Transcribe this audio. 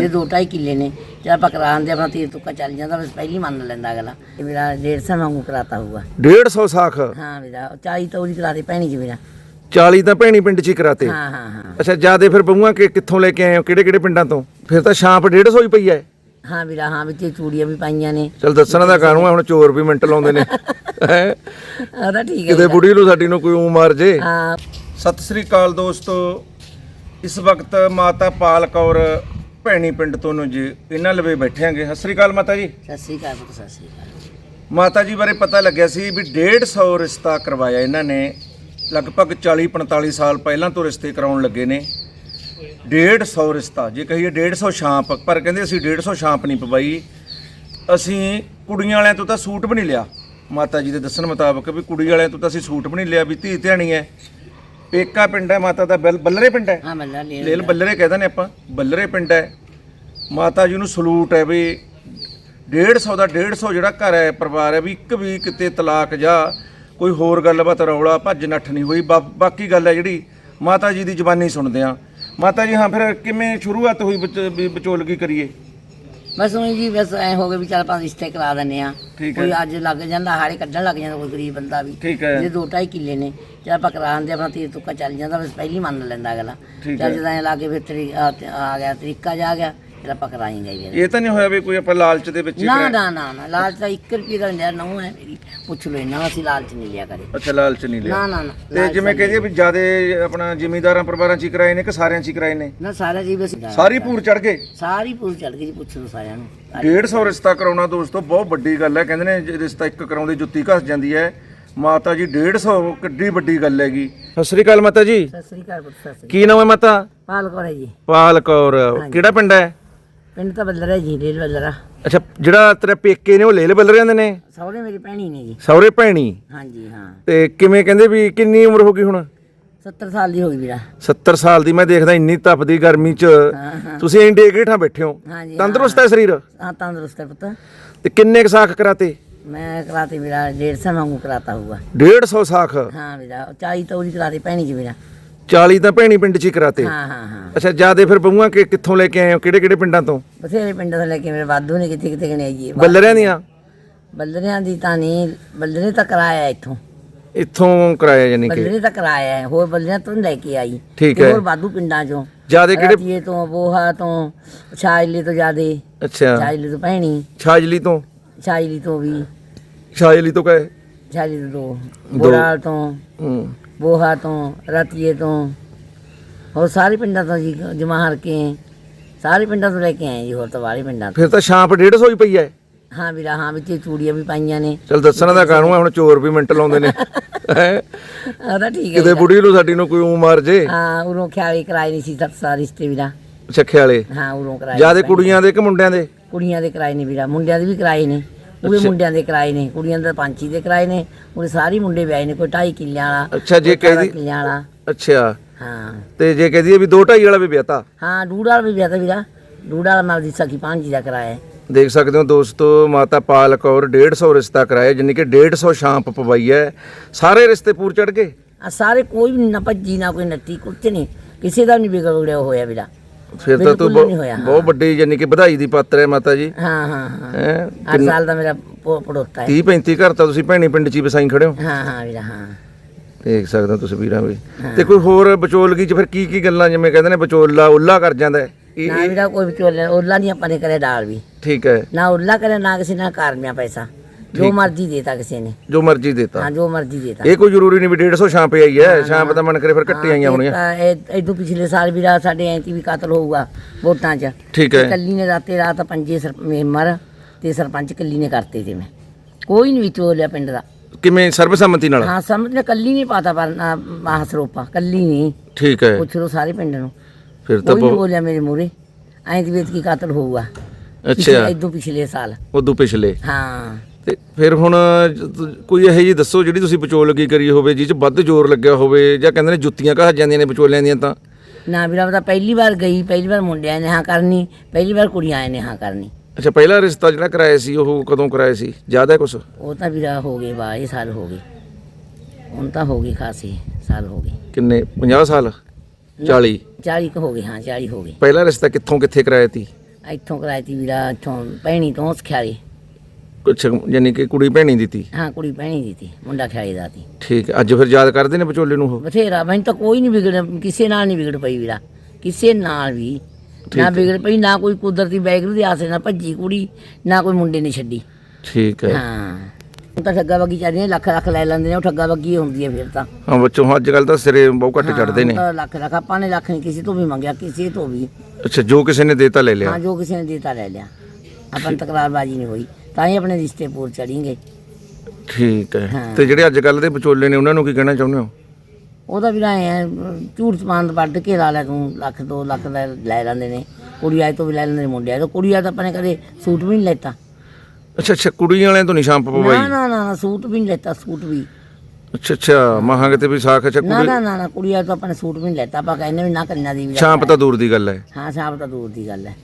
ਜੇ ਦੋ ਢਾਈ ਕਿੱਲੇ ਨੇ ਜੇ ਆਪਾਂ ਕਰਾਉਂਦੇ ਆਪਣਾ ਤੀਰ ਤੁੱਕਾ ਚੱਲ ਜਾਂਦਾ ਬਸ ਪਹਿਲੀ ਮੰਨ ਲੈਂਦਾ ਅਗਲਾ। ਇਹ ਮੇਰਾ 150 ਵਾਂਗੂ ਕਰਾਤਾ ਹੋਊਗਾ। 150 ਸਾਖ? ਹਾਂ ਮੇਰਾ 40 ਤਾਂ ਉਹਦੀ ਕਰਾ ਦੇ ਭੈਣੀ ਜੀ ਮੇਰਾ। 40 ਤਾਂ ਭੈਣੀ ਪਿੰਡ ਚ ਹੀ ਕਰਾਤੇ। ਹਾਂ ਹਾਂ ਹਾਂ। ਅੱਛਾ ਜਿਆਦੇ ਫਿਰ ਬਹੂਆਂ ਕਿ ਕਿੱਥੋਂ ਲੈ ਕੇ ਆਏ ਹੋ? ਕਿਹੜੇ ਕਿਹੜੇ ਪਿੰਡਾਂ ਤੋਂ? ਫਿਰ ਤਾਂ ਸ਼ਾਂਪ 150 ਹੀ ਪਈ ਐ। ਹਾਂ ਵੀਰਾ ਹਾਂ ਵਿੱਚ ਚੂੜੀਆਂ ਵੀ ਪਾਈਆਂ ਨੇ। ਚਲ ਦੱਸਣ ਦਾ ਕਾਹਨੂੰ ਆ ਹੁਣ ਚੋਰ ਵੀ ਮਿੰਟ ਲਾਉਂਦੇ ਨੇ। ਹੈਂ? ਉਹਦਾ ਠੀਕ ਹੈ ਕਿਤੇ। ਬੁੜੀ ਨੂੰ ਸਾਡੀ ਨੂੰ ਕੋਈ ਊ ਮਾਰ ਜੇ। ਹਾਂ। ਸਤਿ ਸ੍ਰੀ ਅਕਾਲ ਦੋਸਤੋ। ਇਸ ਵਕਤ ਮਾਤਾ ਪਾਲ ਕੌਰ ਭੈਣੀ ਪਿੰਡ ਤੋਂ ਨੂੰ ਜੀ ਇਹਨਾਂ ਲਵੇ ਬੈਠਿਆਂਗੇ। ਸਤਿ ਸ੍ਰੀ ਅਕਾਲ ਮਾਤਾ ਜੀ। ਸਤਿ ਸ੍ਰੀ ਅਕਾਲ ਪੁੱਤ ਸਤਿ ਸ੍ਰੀ ਅਕਾਲ। ਮਾਤਾ ਜੀ ਬਾਰੇ ਪਤਾ ਲੱਗਿਆ ਸੀ ਵੀ 150 ਰਿਸ਼ਤਾ ਕਰਵਾਇਆ ਇਹਨਾਂ ਨੇ। ਲਗਭਗ 40 45 ਸਾਲ ਪਹਿਲਾਂ ਤੋਂ ਰਿਸ਼ਤੇ ਕਰਾਉਣ ਲੱਗੇ ਨੇ। 150 ਰਿਸ਼ਤਾ ਜੇ ਕਹੀਏ 150 ਸ਼ਾਂਪ ਪਰ ਕਹਿੰਦੇ ਅਸੀਂ 150 ਸ਼ਾਂਪ ਨਹੀਂ ਪਵਾਈ। ਅਸੀਂ ਕੁੜੀਆਂ ਵਾਲਿਆਂ ਤੋਂ ਤਾਂ ਸੂਟ ਵੀ ਨਹੀਂ ਲਿਆ। ਮਾਤਾ ਜੀ ਦੇ ਦੱਸਣ ਮੁਤਾਬਕ ਵੀ ਕੁੜੀ ਵਾਲਿਆਂ ਤੋਂ ਤਾਂ ਅਸੀਂ ਸੂਟ ਵੀ ਨਹੀਂ ਲਿਆ ਵੀ ਧੀ ਧਿਆਣੀ ਹੈ। ਪੇਕਾ ਪਿੰਡ ਹੈ ਮਾਤਾ ਦਾ ਬੱਲ- ਬੱਲਰੇ ਪਿੰਡ ਹੈ। ਹਾਂ ਮੱਲਾ ਲੈ ਲੇਲ ਬੱਲਰੇ ਕਹਿੰਦੇ ਨੇ ਆਪਾਂ ਬੱਲਰੇ ਪਿੰਡ ਹੈ। ਮਾਤਾ ਜੀ ਨੂੰ ਸਲੂਟ ਹੈ ਵੀ 150 ਦਾ 150 ਜਿਹੜਾ ਘਰ ਹੈ ਪਰਿਵਾਰ ਹੈ ਵੀ ਇੱਕ ਵੀ ਕਿਤੇ ਤਲਾਕ ਜਾਂ ਕੋਈ ਹੋਰ ਗੱਲਬਾਤ ਰੌਲਾ ਭੱਜ ਨੱਠ ਨਹੀਂ ਹੋਈ। ਬਾ- ਬਾਕੀ ਗੱਲ ਹੈ ਜਿਹੜੀ ਮਾਤਾ ਜੀ ਦੀ ਜ਼ੁਬਾਨੀ ਸੁਣਦੇ ਆ ਮਾਤਾ ਜੀ ਹਾਂ ਫਿਰ ਕਿਵੇਂ ਸ਼ੁਰੂਆਤ ਹੋਈ ਵਿਚ- ਵੀ ਵਿਚੋਲਗੀ ਕਰੀਏ? ਬਸ ਉਹੀ ਜੀ ਬਸ ਐ ਹੋ ਗਏ ਵੀ ਚਾਰ ਪੰਜ ਰਿਸ਼ਤੇ ਕਰਾ ਦਿੰਨੇ ਆ ਠੀਕ ਹੈ। ਕੋਈ ਅੱਜ ਲੱਗ ਜਾਂਦਾ ਹਾੜੇ ਕੱਢਣ ਲੱਗ ਜਾਂਦਾ ਕੋਈ ਗਰੀਬ ਬੰਦਾ ਵੀ। ਠੀਕ ਹੈ। ਜੇ ਦੋ ਢਾਈ ਕਿੱਲੇ ਨੇ ਜੇ ਆਪਾਂ ਕਰਾਉਂਦੇ ਆਪਣਾ ਤੀਰ ਤੁੱਕਾ ਚੱਲ ਜਾਂਦਾ ਬਸ ਪਹਿਲੀ ਮੰਨ ਲੈਂਦਾ ਅਗਲਾ। ਠੀਕ ਚੱਲ ਜਦੋਂ ਐਂ ਲਾ ਕੇ ਫਿਰ ਤਰੀ ਆ ਤੇ ਆ ਗਿਆ ਤਰੀਕਾ ਜਾ ਗਿਆ। ਆਪਾਂ ਕਰਾਏਂਗੇ ਜੀ ਇਹ ਤਾਂ ਨਹੀਂ ਹੋਇਆ ਵੀ ਕੋਈ ਆਪਾਂ ਲਾਲਚ ਦੇ ਵਿੱਚ ਹੀ ਨਾ ਕਰਾਇਆ? ਨਾ ਨਾ ਨਾ ਲਾਲਚ ਤਾਂ 1 ਰੁਪਏ ਦਾ ਨਹੀਂ ਨਹੁੰ ਹੈ ਮੇਰੀ। ਪੁੱਛ ਲੋ ਇਹਨਾਂ ਅਸੀਂ ਲਾਲਚ ਨਹੀਂ ਲਿਆ ਕਰੇ ਅੱਛਾ ਲਾਲਚ ਨਹੀਂ ਲਿਆ। ਨਾ ਨਾ ਨਾ ਤੇ ਲਾਲਚ ਜਿਵੇਂ ਕਹਦੇ ਵੀ ਜਿਆਦੇ ਆਪਣਾ ਜ਼ਿਮੀਂਦਾਰਾਂ ਪਰਿਵਾਰਾਂ ਚ ਹੀ ਕਰਾਏ ਨੇ ਕਿ ਸਾਰਿਆਂ ਚ ਹੀ ਕਰਾਏ ਨੇ? ਨਾ ਸਾਰਾ ਜੀ ਬਸ ਸਾਰੀ ਪੂਰ ਚੜ ਗਏ? ਸਾਰੀ ਪੂਰ ਚੱਲ ਗਈ ਜੀ ਪੁੱਛ ਲੋ ਸਾਰਿਆਂ ਨੂੰ। 150 ਰਿਸ਼ਤਾ ਕਰਾਉਣਾ ਦੋਸਤੋ ਬਹੁਤ ਵੱਡੀ ਗੱਲ ਹੈ। ਕਹਿੰਦੇ ਨੇ ਜੇ ਰਿਸ਼ਤਾ ਇੱਕ ਕਰਾਉਂਦੇ ਜੁੱਤੀ ਘਸ ਜਾਂਦੀ ਹੈ ਮਾਤਾ ਜੀ 150 ਕਿੱਡੀ ਵੱਡੀ ਗੱਲ ਹੈਗੀ। ਸਤਿ ਸ੍ਰੀ ਅਕਾਲ ਮਾਤਾ ਜੀ। ਸਤਿ ਸ੍ਰੀ ਅਕਾਲ ਪੁੱਤ ਸਤਿ ਸ੍ਰੀ ਕੀ ਨਾਮ ਹੈ ਮਾਤਾ? ਅਕਾਲ। ਪਾਲ ਕੋਰੇ ਜੀ। ਪਾਲ ਕੌਰ ਕਿਹੜਾ ਪਿੰਡ ਹੈ? ਪਿੰਡ ਤਾਂ ਬੱਲਰਾ ਜੀ ਰੇਲ ਬੱਲਰਾ ਅੱਛਾ ਜਿਹੜਾ ਤੇਰੇ ਪੇਕੇ ਨੇ ਉਹ ਲੇਲ ਬੱਲ ਰਹਿੰਦੇ ਨੇ? ਸਹੁਰੇ ਮੇਰੀ ਭੈਣੀ ਨੇ ਜੀ। ਸਹੁਰੇ ਭੈਣੀ? ਹਾਂਜੀ ਹਾਂ। ਤੇ ਕਿਵੇਂ ਕਹਿੰਦੇ ਵੀ ਕਿੰਨੀ ਉਮਰ ਹੋ ਗਈ ਹੁਣ? 70 ਸਾਲ ਦੀ ਹੋ ਗਈ ਵੀਰਾ। 70 ਸਾਲ ਦੀ ਮੈਂ ਦੇਖਦਾ ਇੰਨੀ ਤਪਦੀ ਗਰਮੀ ਚ। ਤੁਸੀਂ ਇੰਡੇ ਗੇਠਾਂ ਬੈਠੇ ਹੋ। ਹਾਂਜੀ ਤੰਦਰੁਸਤ ਹੈ। ਸਰੀਰ? ਹਾਂ ਤੰਦਰੁਸਤ ਹੈ ਪੁੱਤ। ਤੇ ਕਿੰਨੇ ਕੁ ਸਾਖ ਕਰਾਤੇ? ਮੈਂ ਕਰਾਤੀ ਵੀਰਾ 150 ਵਾਂਗੂ ਕਰਾਤਾ ਹੋਊਗਾ। 150 ਸਾਖ? ਹਾਂ ਵੀਰਾ 40 ਤਾਂ ਉਹਦੀ ਕਰਾਤੀ ਭੈਣੀ ਜੀ ਵੀਰਾ। 40 ਤਾਂ ਭੈਣੀ ਪਿੰਡ ਚ ਹੀ ਕਰਾਤੇ। ਹਾਂ ਹਾਂ। ਅੱਛਾ ਜਿਆਦੇ ਫਿਰ ਬਹੂਆਂ ਕਿ ਕਿੱਥੋਂ ਲੈ ਕੇ ਆਏ ਹੋ? ਕਿਹੜੇ ਕਿਹੜੇ ਪਿੰਡਾਂ ਤੋਂ? ਬਥੇਰੇ ਪਿੰਡ ਤੋਂ ਲੈ ਕੇ ਮੇਰੇ ਵਾਧੂ ਨੇ ਕਿੱਥੇ ਕਿੱਥੇ ਗਣੇ ਜੀ ਬੱਲਰਿਆਂ ਦੀਆਂ? ਬੱਲਰਿਆਂ ਦੀ ਤਾਂ ਨਹੀਂ ਬੱਲਰੇ ਤਾਂ ਕਰਾਇਆ ਇੱਥੋਂ। ਇੱਥੋਂ ਕਰਾਇਆ ਜਾਨੀ ਕਿ? ਬੱਲਰੇ ਤਾਂ ਕਰਾਇਆ ਹੈ, ਹੋਰ ਬੱਲਰਿਆਂ ਤੋਂ ਲੈ ਕੇ ਆਈ। ਠੀਕ ਤੇ ਹੈ। ਹੋਰ ਵਾਧੂ ਪਿੰਡਾਂ ਚੋਂ। ਜਿਆਦੇ ਕਿਹੜੇ ਰਾਤੀਏ ਤੋਂ ਬੋਹਾ ਤੋਂ ਛਾਜਲੀ ਤੋਂ ਜਿਆਦੇ। ਅੱਛਾ। ਛਾਜਲੀ ਤੋਂ ਭੈਣੀ। ਛਾਜਲੀ ਤੋਂ? ਛਾਜਲੀ ਤੋਂ ਵੀ। ਛਾਜਲੀ ਤੋਂ ਕਹੇ? ਛਾਜਲੀ ਤੋਂ ਬੋਰਾਲ ਤੋਂ ਹੂੰ। ਬੋਹਾ ਤੋਂ ਰਤੀਏ ਤੋਂ। ਹੋਰ ਸਾਰੇ ਪਿੰਡਾਂ ਤੋਂ ਜੀ ਜਮਾਹਰ ਕੇ ਸਾਰੇ ਪਿੰਡਾਂ ਤੋਂ ਲੈ ਕੇ ਆਏ ਜੀ ਹੋਰ ਤਾਂ ਵਾਲੇ ਪਿੰਡਾਂ ਤੋਂ। ਫਿਰ ਤਾਂ ਸ਼ਾਂਪ 150 ਹੀ ਪਈ ਐ। ਹਾਂ ਵੀਰਾ ਹਾਂ ਵਿੱਚ ਚੂੜੀਆਂ ਵੀ ਪਾਈਆਂ ਨੇ। ਚਲ ਦੱਸਣ ਦਾ ਕਾਹਨੂੰ ਆ ਹੁਣ ਚੋਰ ਵੀ ਮਿੰਟ ਲਾਉਂਦੇ ਨੇ। ਹੈਂ? ਉਹਦਾ ਠੀਕ ਹੈ ਕਿਤੇ। ਬੁੜੀ ਨੂੰ ਸਾਡੀ ਨੂੰ ਕੋਈ ਊ ਮਾਰ ਜੇ। ਹਾਂ ਉਰੋਂ ਖਿਆਲੀ ਕਰਾਏ ਨਹੀਂ ਸੀ ਸੱਤ ਸਾਲ ਰਿਸ਼ਤੇ ਵੀਰਾ। ਛੱਖੇ ਵਾਲੇ। ਹਾਂ ਉਰੋਂ ਕਰਾਏ ਜਿਆਦੇ ਕੁੜੀਆਂ ਦੇ ਕਿ ਮੁੰਡਿਆਂ ਦੇ? ਕੁੜੀਆਂ ਦੇ ਕਰਾਏ ਨੇ ਵੀਰਾ ਮੁੰਡਿਆਂ ਦੇ ਵੀ ਕਰਾਏ ਨੇ। ਉਹਦੇ ਮੁੰਡਿਆਂ ਦੇ ਕਰਾਏ ਨੇ ਕੁੜੀਆਂ ਦੇ ਪੰਛੀ ਦੇ ਕਰਾਏ ਨੇ। ਉਹਦੇ ਸਾਰੇ ਮੁੰਡੇ ਵਿਆਹੇ ਨੇ ਕੋਈ ਢਾਈ ਕਿੱਲਿਆਂ ਵਾਲਾ ਅੱਛਾ ਜੇ ਕੋਈ ਕਹਦੀ ਕਿੱਲਿਆਂ ਵਾਲਾ। ਅੱਛਾ। ਹਾਂ। ਤੇ ਜੇ ਕਹਦੀ ਵੀ 2 2.5 ਵਾਲਾ ਵੀ ਵਿਆਹਤਾ। ਹਾਂ ਡੂੜ ਵਾਲਾ ਵੀ ਵਿਆਹ ਤਾਂ ਵੀਰਾ। ਡੂੜ ਵਾਲਾ ਮੈਂ ਉਹਦੀ ਸਖੀ ਭਾਂਜੀ ਦਾ ਕਰਾਇਆ ਹੈ। ਦੇਖ ਸਕਦੇ ਹੋ ਦੋਸਤੋ ਮਾਤਾ ਪਾਲ ਕੌਰ 150 ਰਿਸ਼ਤਾ ਕਰਾਇਆ ਜਿੰਨੀ ਕਿ 150 ਸ਼ਾਂਪ ਪਵਾਈ ਹੈ। ਸਾਰੇ ਰਿਸ਼ਤੇ ਪੂਰ ਚੜ ਗਏ? ਆ ਸਾਰੇ ਕੋਈ ਵੀ ਨਾ ਭੱਜੀ ਨਾ ਕੋਈ ਨੱਟੀ ਕੁੱਚ ਨਹੀਂ। ਕਿਸੇ ਦਾ ਨਹੀਂ ਵਿਗੜਿਆ ਹੋਇਆ ਵੀਰਾ। ਫਿਰ ਤਾਂ ਤੂੰ ਬਿਲਕੁਲ ਨਹੀਂ ਹੋਇਆ, ਬਹੁਤ ਬਹੁਤ ਵੱਡੀ ਜਾਨੀ ਕਿ ਵਧਾਈ ਦੀ ਪਾਤਰ ਹੈ ਮਾਤਾ ਜੀ। ਹਾਂ ਹਾਂ ਹਾਂ। ਹੈ 8 ਸਾਲ ਦਾ ਮੇਰਾ ਪੋ- ਪੜੋਤਾ ਹੈ। 30 35 ਘਰ ਤਾਂ ਤੁਸੀਂ ਭੈਣੀ ਪਿੰਡ ਚ ਹੀ ਵਸਾਈ ਖੜੇ ਹੋ। ਹਾਂ ਹਾਂ ਵੀਰਾ ਹਾਂ। ਦੇਖ ਸਕਦੇ ਹੋ ਤੁਸੀਂ ਵੀਰਾਂ ਵੀ ਤੇ ਕੋਈ ਹੋਰ ਵਿਚੋਲਗੀ ਚ ਫਿਰ ਕੀ ਕੀ ਗੱਲਾਂ ਜਿਵੇਂ ਕਹਿੰਦੇ ਨੇ ਵਿਚੋਲਾ ਉੱਲਾ ਕਰ ਜਾਂਦਾ ਹੈ? ਇਹ ਨਾ ਵੀਰਾ ਕੋਈ ਵਿਚੋਲੇ ਉਹਲਾ ਨਹੀਂ ਆਪਾਂ ਨੇ ਕਰੇ ਡਾਲ ਵੀ। ਠੀਕ ਹੈ। ਨਾ ਉੱਲਾ ਕਰੇ ਨਾ ਕਿਸੇ ਨਾਲ ਕਾਰਮਿਆ ਪੈਸਾ। ਜੋ ਮਰਜ਼ੀ ਦੇਤਾ ਕਿਸੇ ਨੇ। ਜੋ ਮਰਜ਼ੀ ਦੇਤਾ। ਹਾਂ ਜੋ ਮਰਜ਼ੀ ਦੇਤਾ। ਇਹ ਕੋਈ ਜ਼ਰੂਰੀ ਨਹੀਂ ਵੀ 150 ਸ਼ਾਂਪੇ ਆਈ ਹੈ ਸ਼ਾਂਪ ਤਾਂ ਮਨ ਕਰੇ ਫਿਰ ਕੱਟੀ ਆਈਆਂ ਹੋਣੀਆਂ। ਇਦੋਂ ਪਿਛਲੇ ਸਾਲ ਵੀਰਾ ਸਾਡੇ ਐਂਤੀ ਵੀ ਕਤਲ ਹੋਊਗਾ ਵੋਟਾਂ 'ਚ। ਠੀਕ ਹੈ। ਕੱਲੀ ਨੇ ਰਾਤੇ ਰਾਤ ਪੰਜੇ ਸਰ ਮੈਂਬਰ ਤੇ ਸਰਪੰਚ ਕੱਲੀ ਨੇ ਕਰਤੇ ਤੇ ਮੈਂ ਕੋਈ ਨਹੀਂ ਵਿਚੋਲਿਆ ਪਿੰਡ ਦਾ। ਕਿਵੇਂ ਸਰਬਸੰਮਤੀ ਨਾਲ? ਹਾਂ ਸਮਝ ਨੇ ਕੱਲੀ ਨਹੀਂ ਪਾਤਾ ਪਰ ਆਹ ਸਰੋਪਾ ਕੱਲੀ ਨਹੀਂ। ਠੀਕ ਹੈ। ਪੁੱਛ ਲਓ ਸਾਰੇ ਪਿੰਡ ਨੂੰ। ਫਿਰ ਤਾਂ ਕੋਈ ਨਹੀਂ ਬਹੁਤ- ਬੋਲਿਆ ਮੇਰੇ ਮੂਰੇ ਐਂ ਦੀ ਵੇਤ ਕੀ ਕਤਲ ਹੋਊਗਾ। ਅੱਛਾ। ਇਦੋਂ ਪਿਛਲੇ ਸਾਲ। ਉਦੋਂ ਪਿਛਲੇ। ਹਾਂ। ਤੇ ਫਿਰ ਹੁਣ ਜ- ਤੁ- ਕੋਈ ਇਹੋ ਜੀ ਦੱਸੋ ਜਿਹੜੀ ਤੁਸੀਂ ਵਿਚੋਲਗੀ ਕਰੀ ਹੋਵੇ ਜਿਹ ਚ ਵੱਧ ਜ਼ੋਰ ਲੱਗਿਆ ਹੋਵੇ ਜਾਂ ਕਹਿੰਦੇ ਨੇ ਜੁੱਤੀਆਂ ਘਸ ਜਾਂਦੀਆਂ ਨੇ ਵਿਚੋਲਿਆਂ ਦੀਆਂ ਤਾਂ? ਨਾ ਵੀਰਾ ਤਾਂ ਪਹਿਲੀ ਵਾਰ ਗਈ ਪਹਿਲੀ ਵਾਰ ਮੁੰਡਿਆਂ ਨੇ ਹਾਂ ਕਰਨੀ ਪਹਿਲੀ ਵਾਰ ਕੁੜੀਆਂ ਨੇ ਹਾਂ ਕਰਨੀ। ਅੱਛਾ ਪਹਿਲਾ ਰਿਸ਼ਤਾ ਜਿਹੜਾ ਕਰਾਇਆ ਸੀ ਉਹ ਕਦੋਂ ਕਰਾਇਆ ਸੀ? ਜ਼ਿਆਦਾ ਕੁਛ? ਉਹ ਤਾਂ ਵੀਰਾ ਹੋ ਗਏ ਬਾਈ ਸਾਲ ਹੋ ਗਏ। ਹੁਣ ਤਾਂ ਹੋ ਗਏ ਖਾਸੀ ਸਾਲ ਹੋ ਗਏ। ਕਿੰਨੇ? 50 ਸਾਲ? 40 40 ਕੁ ਹੋ ਗਏ ਹਾਂ 40 ਹੋ ਗਏ। ਪਹਿਲਾ ਰਿਸ਼ਤਾ ਕਿੱਥੋਂ ਕਿੱਥੇ ਕਰਾਇਆ ਤੀ? ਇੱਥੋਂ ਕਰਾਈ ਤੀ ਵੀਰਾ ਇੱਥੋਂ ਭੈਣੀ ਤੋਂ ਸਖਿਆਲੀ। ਕੁਛ ਯਾਨੀ ਕਿ ਕੁੜੀ ਭੈਣੀ ਦਿੱਤੀ ਹਾਂ ਕੁੜੀ ਭੈਣੀ ਦੀ ਤੀ ਮੁੰਡਾ ਖਿਆਲੀ ਦਾ ਤੀ। ਠੀਕ ਹੈ। ਅੱਜ ਫਿਰ ਯਾਦ ਕਰਦੇ ਨੇ ਵਿਚੋਲੇ ਨੂੰ ਉਹ? ਬਥੇਰਾ ਮੈਨੂੰ ਤਾਂ ਕੋਈ ਨਹੀਂ ਵਿਗੜ ਕਿਸੇ ਨਾਲ ਨਹੀਂ ਵਿਗੜ ਪਈ ਵੀਰਾ। ਕਿਸੇ ਨਾਲ ਵੀ। ਨਾ ਵਿਗੜ ਪਈ ਨਾ ਕੋਈ ਕੁਦਰਤੀ ਬੈਗਰੂ ਦੀ ਆਸੇ ਨਾਲ ਭੱਜੀ ਕੁੜੀ ਨਾ ਕੋਈ ਮੁੰਡੇ ਨੇ ਛੱਡੀ। ਠੀਕ ਹੈ। ਹਾਂ। ਹੁਣ ਤਾਂ ਠੱਗਾ ਬੱਗੀ ਚੱਲਦੀਆਂ ਲੱਖ ਲੱਖ ਲੈ ਲੈਂਦੇ ਨੇ ਉਹ ਠੱਗਾ ਬੱਗੀ ਹੁੰਦੀ ਹੈ ਫਿਰ ਤਾਂ। ਹਾਂ ਬੱਚੋ ਅੱਜ ਕੱਲ ਤਾਂ ਸਿਰੇ ਬਹੁਤ ਘੱਟ ਚੜਦੇ ਨੇ। ਹਾਂ, ਤਾਂ ਲੱਖ ਲੱਖ ਆਪਾਂ ਨੇ ਲੱਖ ਨਹੀਂ ਕਿਸੇ ਤੋਂ ਵੀ ਮੰਗਿਆ ਕਿਸੇ ਤੋਂ ਵੀ। ਅੱਛਾ ਜੋ ਕਿਸੇ ਨੇ ਦੇਤਾ ਲੈ ਲਿਆ। ਹਾਂ ਜੋ ਕਿਸੇ ਨੇ ਦਿੱਤਾ ਲੈ ਲਿਆ। ਆਪਾਂ ਨੂੰ ਤਕਰਾਰਬਾਜ਼ੀ ਨਹੀਂ ਹੋਈ ਤਾਂ ਹੀ ਆਪਣੇ ਰਿਸ਼ਤੇ ਪੂਰ ਚੜੀਂਗੇ ਠੀਕ ਹੈ। ਹਾਂ। ਤੇ ਜਿਹੜੇ ਅੱਜ ਕੱਲ ਦੇ ਵਿਚੋਲੇ ਨੇ ਉਹਨਾਂ ਨੂੰ ਕੀ ਕਹਿਣਾ ਚਾਹੁੰਦੇ ਹੋ? ਉਹਦਾ ਵੀ ਰਾਏ ਹੈ ਝੂਠ ਸਮਾਨ ਵੱਢ ਕੇ ਲਾ ਲੈ ਤੂੰ ਲੱਖ ਦੋ ਲੱਖ ਦਾ ਲੈ ਲੈਂਦੇ ਨੇ। ਕੁੜੀ ਆਏ ਤੋਂ ਵੀ ਲੈ ਲੈਂਦੇ ਨੇ ਮੁੰਡੇ ਆਏ ਤੋਂ। ਕੁੜੀ ਆ ਤਾਂ ਆਪਾਂ ਨੇ ਕਦੇ ਸੂਟ ਵੀ ਨਹੀਂ ਲੈਤਾ। ਅੱਛਾ ਅੱਛਾ ਕੁੜੀਆਂ ਵਾਲਿਆਂ ਤੋਂ ਨਹੀਂ ਸ਼ਾਂਪ ਪਵਾਈ? ਨਾ ਨਾ ਨਾ ਨਾ, ਸੂਟ ਵੀ ਨਹੀਂ ਲੈਤਾ ਸੂਟ ਵੀ। ਅੱਛਾ ਅੱਛਾ ਮਹਾਂ ਕਿਤੇ ਵੀ ਸਾਖ ਅੱਛਾ ਨਾ ਕੁੜੀ ਨਾ ਨਾ ਨਾ ਕੁੜੀ ਆ ਤਾਂ ਆਪਾਂ ਨੇ ਸੂਟ ਵੀ ਨਹੀਂ ਲੈਤਾ। ਆਪਾਂ ਕਹਿੰਦੇ ਵੀ ਨਾ ਕੰਨਾਂ ਦੀ ਵੀ ਲੈ। ਸ਼ਾਂਪ ਤਾਂ ਦੂਰ ਦੀ ਗੱਲ ਹੈ। ਹਾਂ ਸਾਬ ਤਾਂ ਦੂਰ ਦੀ ਗੱਲ ਹੈ।